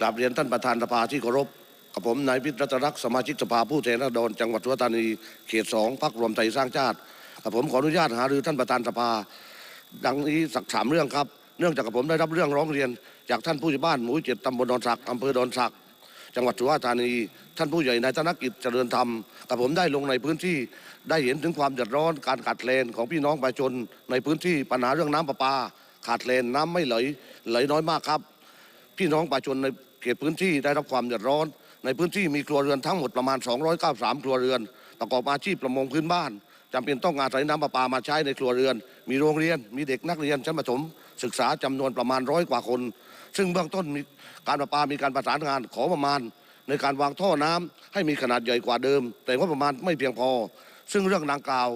กราบเรียนท่านประธานสภาที่เคารพกับผมนายพิรัตรักษ์สมาชิกสภาผู้แทนราษฎรจังหวัดสุราษฎร์ธานีเขตสองพรรครวมไทยสร้างชาติกับผมขออนุญาตหารือท่านประธานสภา ดังนี้สักสามเรื่องครับ เนื่องจากกับผมได้รับเรื่องร้องเรียน จากท่านผู้ใหญ่บ้านหมู่เจ็ดตำบลดอนสักอำเภอดอนสักจังหวัดสุราษฎร์ธานี ท่านผู้ใหญ่นายธนกิจเจริญธรรมกับผมได้ลงในพื้นที่ได้เห็นถึงความเดือดร้อนการขาดแคลนของพี่น้องประชาชนในพื้นที่ปัญหาเรื่องน้ำประปา ขาดแคลนน้ำไม่ไหลไหลน้อยมากครับ พี่น้องประชาชนใน เขตพื้นที่ได้รับความเดือดร้อน ในพื้นที่มีครัวเรือนทั้งหมดประมาณ 293 ครัวเรือน ประกอบอาชีพประมงพื้นบ้านจำเป็นต้องอาศัยน้ำประปามาใช้ในครัวเรือน มีโรงเรียน มีเด็กนักเรียนชั้นประถมศึกษาจำนวนประมาณร้อยกว่าคน ซึ่งเบื้องต้นมีการประปามีการประสานงานขอประมาณ ในการวางท่อน้ำให้มีขนาดใหญ่กว่าเดิม แต่ว่าประมาณไม่เพียงพอ ซึ่งเรื่องดังกล่าว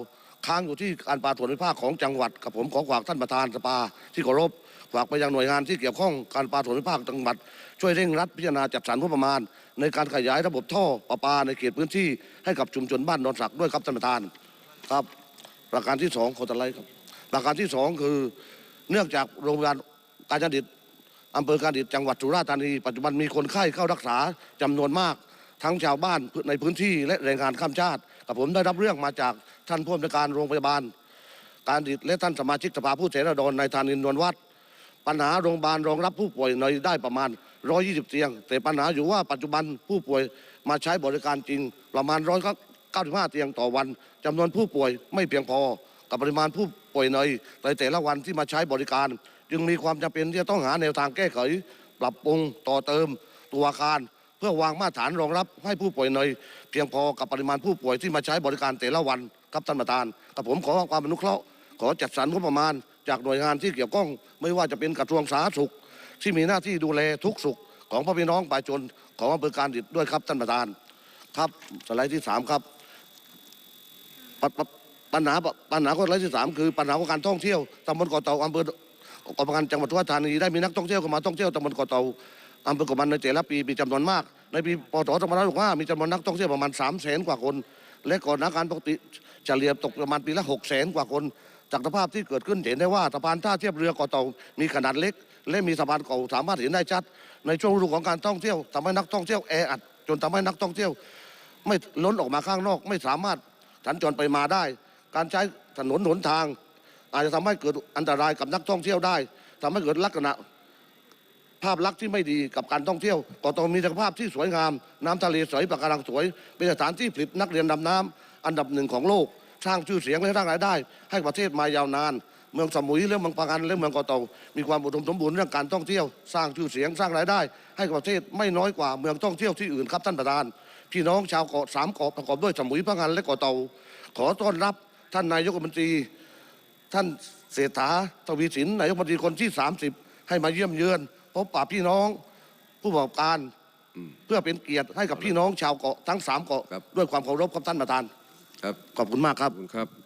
ค้างอยู่ที่การปราถนวิภาคของจังหวัดกับผมขอฝากท่านประธานสภาที่เคารพฝากไปยังหน่วยงานที่เกี่ยวข้องการปราถนวิภาคจังหวัด ช่วยเร่งรัดพิจารณาจัดสรรงบประมาณ ในการขยายระบบท่อประปาในเขตพื้นที่ให้กับชุมชนบ้านนนสักด้วยครับท่านประธานครับ ประการที่สองขอตะไลครับประการที่สองคือเนื่องจากโรงพยาบาลการจันดิตอำเภอการดิตจังหวัดสุราษฎร์ธานีปัจจุบันมีคนไข้เข้ารักษาจำนวนมาก ทั้งชาวบ้านในพื้นที่และแรงงานข้ามชาติ กับผมได้รับเรื่องมาจากท่านผู้อำนวยการโรงพยาบาล การดิตและท่านสมาชิกสภาผู้แทนราษฎรในธานินนวลวัดปัญหาโรงพยาบาลรองรับผู้ป่วยในได้ประมาณ 120 เตียง แต่ปัญหาอยู่ว่าปัจจุบันผู้ป่วยมาใช้บริการจริง ประมาณ 195 เตียงต่อวันจำนวนผู้ป่วยไม่เพียงพอ กับปริมาณผู้ป่วยในในแต่ละวันที่มาใช้บริการ จึงมีความจำเป็นที่จะต้องหาแนวทางแก้ไข ปรับปรุงต่อเติมตัวอาคาร เพื่อวางมาตรฐานรองรับให้ผู้ป่วยในเพียงพอกับปริมาณผู้ป่วยที่มาใช้บริการแต่ละวันครับท่านประธานกับผมขอความอนุเคราะห์ขอจัดสรรงบประมาณ จากหน่วยงานที่เกี่ยวข้อง ไม่ว่าจะเป็นกระทรวงสาธารณสุข ที่มีหน้าที่ดูแลทุกสุขของพ่อพี่น้องประชาชนของอำเภอการดิตด้วยครับท่านประธาน ครับสไลด์ที่สามครับปปปัญหาปัญหาข้อสไลด์ที่สามคือปัญหาของการท่องเที่ยวตำบลเกาะเต่าอำเภอกอบการจังหวัดสุรธานีได้มีนักท่องเที่ยวเข้ามาท่องเที่ยวตำบลเกาะเต่า อำเภอเกาะมันในแต่ละปีมีจำนวนมาก ในปีพศ2565มีจำนวนนักท่องเที่ยวประมาณ3 0 0แสนกว่าคน และก่อนหน้าการปกติเฉลี่ยตกประมาณปีละ6 0แสนกว่าคน จากสภาพที่เกิดขึ้นเห็นได้ว่าสะพานท่าเทียบเรือเกาะเต่ามีขนาดเล็ก และมีสะพานเก่าสามารถเห็นได้ชัด ในช่วงฤดูของการท่องเที่ยวทำให้นักท่องเที่ยวแออัดจนทำให้นักท่องเที่ยว ไม่ล้นออกมาข้างนอก ไม่สามารถสัญจรไปมาได้ การใช้ถนนหนทาง อาจจะทำให้เกิดอันตรายกับนักท่องเที่ยวได้ทำให้เกิดลักษณะ ภาพลักษณ์ที่ไม่ดีกับการท่องเที่ยวก็ต้องมีสภาพที่สวยงาม น้ำทะเลใสปะการังสวย เป็นสถานที่ผลิตนักเรียนดำน้ำอันดับหนึ่งของโลก สร้างชื่อเสียงและสร้างรายได้ ให้ประเทศมายาวนาน เมืองสมุยและเมืองปะกันและเมืองเกาะเต่ามีความอุดมสมบูรณ์เรื่องการท่องเที่ยว สร้างชื่อเสียงสร้างรายได้ ให้กับประเทศไม่น้อยกว่าเมืองท่องเที่ยวที่อื่นครับท่านประธาน พี่น้องชาวเกาะสามเกาะประกอบด้วยสมุยพะงันและเกาะเต่าขอต้อนรับท่านนายกรัฐมนตรี ท่านเศรษฐาทวีสินนายกรัฐมนตรีคนที่ 30 ให้มาเยี่ยมเยือน พบปะพี่น้องผู้ประกอบการเพื่อเป็นเกียรติให้กับพี่น้องชาวเกาะทั้งสามเกาะครับด้วยความเคารพครับท่านประธาน ครับ ขอบคุณมากคขรัอบบคุณครับ